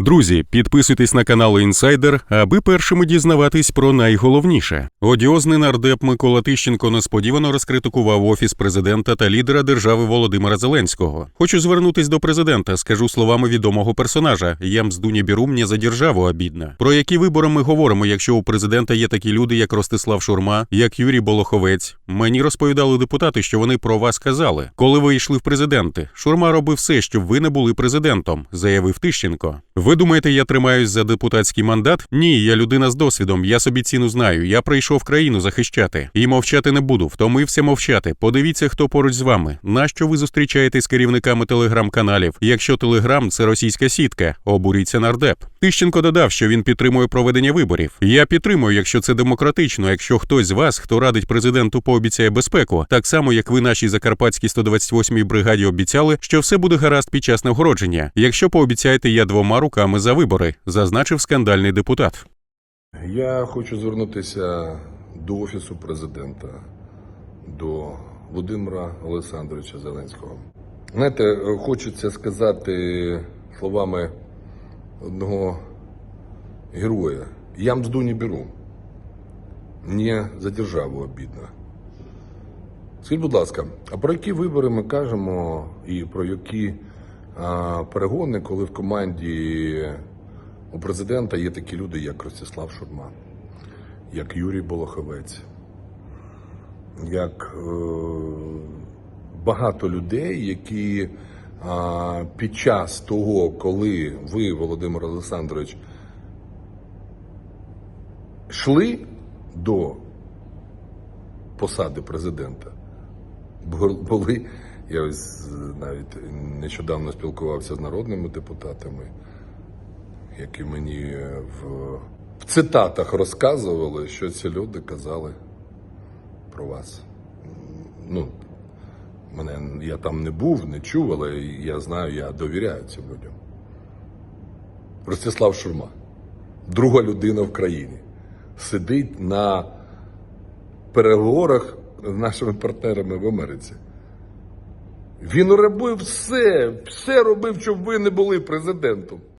Друзі, підписуйтесь на канал Інсайдер, аби першими дізнаватись про найголовніше. Одіозний нардеп Микола Тищенко несподівано розкритикував офіс президента та лідера держави Володимира Зеленського. Хочу звернутись до президента. Скажу словами відомого персонажа: я мзду не беру, мені за державу обідно. Про які вибори ми говоримо, якщо у президента є такі люди, як Ростислав Шурма, як Юрій Болоховець. Мені розповідали депутати, що вони про вас казали. Коли ви йшли в президенти, Шурма робив все, щоб ви не були президентом, заявив Тищенко. Ви думаєте, я тримаюсь за депутатський мандат? Ні, я людина з досвідом. Я собі ціну знаю. Я прийшов країну захищати і мовчати не буду. Втомився мовчати. Подивіться, хто поруч з вами. Нащо ви зустрічаєтесь з керівниками телеграм-каналів? Якщо телеграм це російська сітка, обуріться нардеп. Тищенко додав, що він підтримує проведення виборів. Я підтримую, якщо це демократично. Якщо хтось з вас, хто радить президенту, пообіцяє безпеку, так само як ви нашій закарпатській 128-й бригаді обіцяли, що все буде гаразд під час нагородження. Якщо пообіцяєте, я двома руками за вибори, зазначив скандальний депутат. Я хочу звернутися до Офісу президента, до Володимира Олександровича Зеленського. Знаєте, хочеться сказати словами одного героя: я мзду не беру. Мені за державу обідно. Скажіть, будь ласка, а про які вибори ми кажемо і про які перегони, коли в команді у президента є такі люди, як Ростислав Шурма, як Юрій Болоховець, як е, багато людей, які під час того, коли ви, Володимир Олександрович, йшли до посади президента, були. Я ось навіть нещодавно спілкувався з народними депутатами, які мені в, в цитатах розказували, що ці люди казали про вас. Ну, мене я там не був, не чув, але я знаю, я довіряю цим людям. Ростислав Шурма, друга людина в країні, сидить на переговорах з нашими партнерами в Америці. Він робив все, все робив, щоб ви не були президентом.